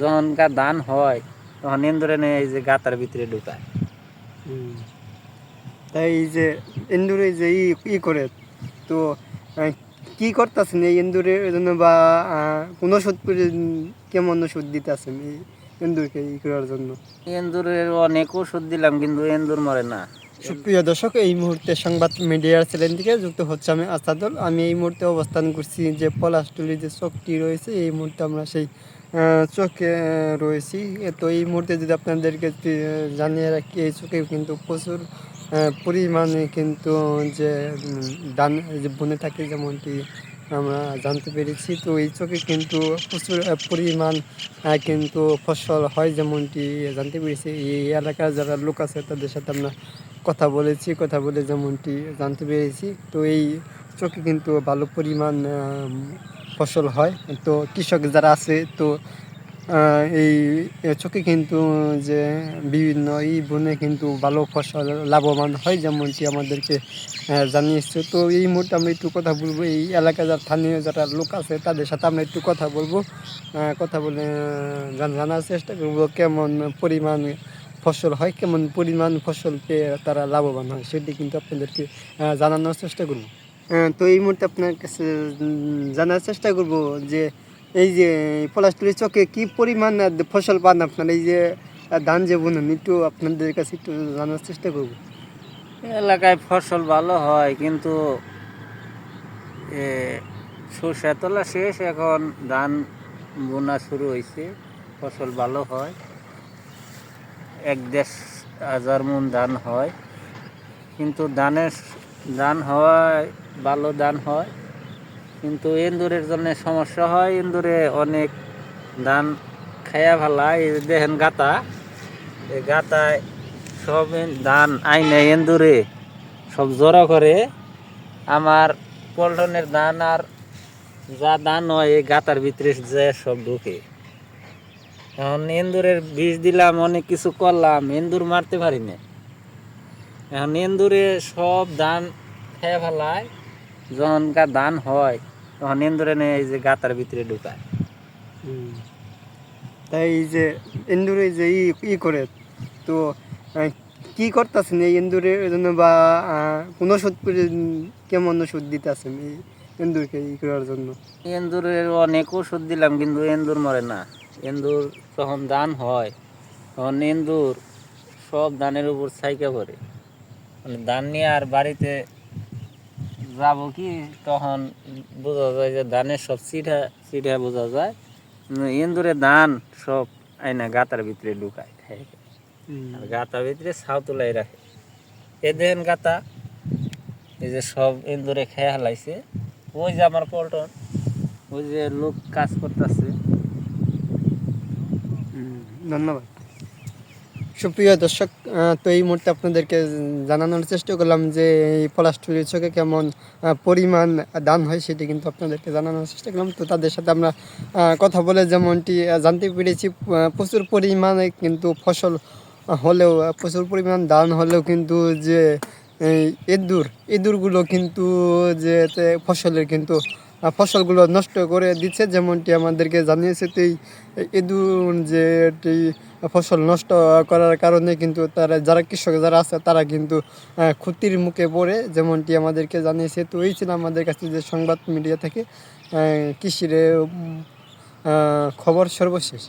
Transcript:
যখনকার ধান হয় তখন ইন্দুরে নিয়ে এই যে গাতার ভিতরে ঢুকায়। তাই এই যে এন্দুরে যে ই ই করে তো কি করতেছেন এই এন্দুরের জন্য বা কোন ওষুধ কেমন ওষুধ দিতেছেন এই এন্দুরকে ই করার জন্য? এন্দুরের অনেক ওষুধ দিলাম কিন্তু এন্দুর মরে না। সুপ্রিয় দর্শক এই মুহূর্তে সংবাদ মিডিয়ার চ্যানেল থেকে যুক্ত হচ্ছে আমি আসাদুল। আমি এই মুহূর্তে অবস্থান করছি যে পলাশটুলির যে চকটি রয়েছে এই মুহূর্তে আমরা সেই চকে রয়েছি। তো এই মুহূর্তে যদি আপনাদেরকে জানিয়ে রাখি, এই চোখে কিন্তু প্রচুর পরিমাণে কিন্তু যে ধান যে বনে থাকে যেমনটি আমরা জানতে পেরেছি, তো এই চোখে কিন্তু প্রচুর পরিমাণ কিন্তু ফসল হয় যেমনটি জানতে পেরেছি। এই এলাকার যারা লোক আছে, তাদের সাথে আমরা কথা বলেছি, কথা বলে যেমনটি জানতে পেরেছি। তো এই চোখে কিন্তু ভালো পরিমাণ ফসল হয়। তো কৃষক যারা আছে, তো এই চোখে কিন্তু, যে বিভিন্ন এই বনে কিন্তু ভালো ফসল লাভবান হয় যেমনটি আমাদেরকে জানিয়েছে। তো এই মুহূর্তে আমরা একটু কথা বলব। এই এলাকার যারা স্থানীয় যারা লোক আছে, তাদের সাথে আমরা একটু কথা বলব। কথা বলে জান- জানার চেষ্টা করব কেমন পরিমাণ ফসল হয়, কেমন পরিমাণ ফসল পেয়ে তারা লাভবান হয়, সেটি কিন্তু আপনাদেরকে জানানোর চেষ্টা করব। তো এই মুহূর্তে আপনার কাছে জানার চেষ্টা করব যে এই যে পলাশটুলি চকে কি পরিমাণ ফসল পান আপনার? এই যে ধান যে বুনেন, একটু আপনাদের কাছে একটু জানার চেষ্টা করব। এলাকায় ফসল ভালো হয়, কিন্তু সর্ষে তোলা শেষ, এখন ধান বোনা শুরু হয়েছে ফসল ভালো হয়। এক দেড় হাজার মন ধান হয়, কিন্তু ধানের ধান হয় ভালো ধান হয়। কিন্তু এন্দুরের জন্য সমস্যা হয় এন্দুরে অনেক ধান খায়া ফেলায়। এই দেখেন গাতা এই গাতায় সব ধান আইনে এন্দুরে সব জড়ো করে। আমার পল্টনের ধান আর যা ধান হয়, এই গাতার ভিতরে যে সব ঢুকে। এখন এন্দুরের বিষ দিলাম, অনেক কিছু করলাম এন্দুর মারতে পারি না এখন এন্দুরে সব ধান খেয়ে ফেলায়। যখনকার ধান হয় তখন এন্দুরে নিয়ে এই যে গাতার ভিতরে ঢুকায়। তাই এই যে এন্দুরে যে ই ই করে তো কি করতেছেন এই এন্দুরের জন্য বা কোন ওষুধ করে- কেমন ওষুধ দিতেছেন এই এন্দুরকে ই করার জন্য? এন্দুরের অনেক ওষুধ দিলাম কিন্তু এন্দুর মরে না। এন্দুর যখন ধান হয় তখন এন্দুর সব ধানের উপর ছাইকা পড়ে। ধান নিয়ে আর বাড়িতে যাব কি তখন বোঝা যায় যে ধানের সব চিঠা চিঠা বোঝা যায়। ইন্দুরে এন্দুরে ধান সব আইনা গাতার ভিতরে ঢুকায় খায়। আর গাতার ভিতরে ছাউ তুলাই রাখে। এ দেন গাতা এই যে সব ইন্দুরে খেয়ে হালাইছে ওই যে আমার পল্টন ওই যে লোক কাজ করতেছে। ধন্যবাদ। সুপ্রিয় দর্শক তো এই মুহূর্তে আপনাদেরকে জানানোর চেষ্টা করলাম যে এই পলাশটুরি চোখে কেমন পরিমাণ দান হয় সেটি কিন্তু আপনাদেরকে জানানোর চেষ্টা করলাম। তো তাদের সাথে আমরা কথা বলে যেমনটি জানতে পেরেছি প্রচুর পরিমাণে কিন্তু ফসল হলেও প্রচুর পরিমাণ দান হলেও কিন্তু যে ইঁদুর, ইঁদুরগুলো কিন্তু যে ফসলের কিন্তু ফসলগুলো নষ্ট করে দিচ্ছে, যেমনটি আমাদেরকে জানিয়েছে এই ইঁদুর যে ফসল নষ্ট করার কারণে কিন্তু তারা, যারা কৃষক যারা আছে, তারা কিন্তু ক্ষতির মুখে পড়ে, যেমনটি আমাদেরকে জানিয়েছে। তো এই ছিল আমাদের কাছে যে সংবাদ মিডিয়া থেকে কৃষির খবর সর্বশেষ।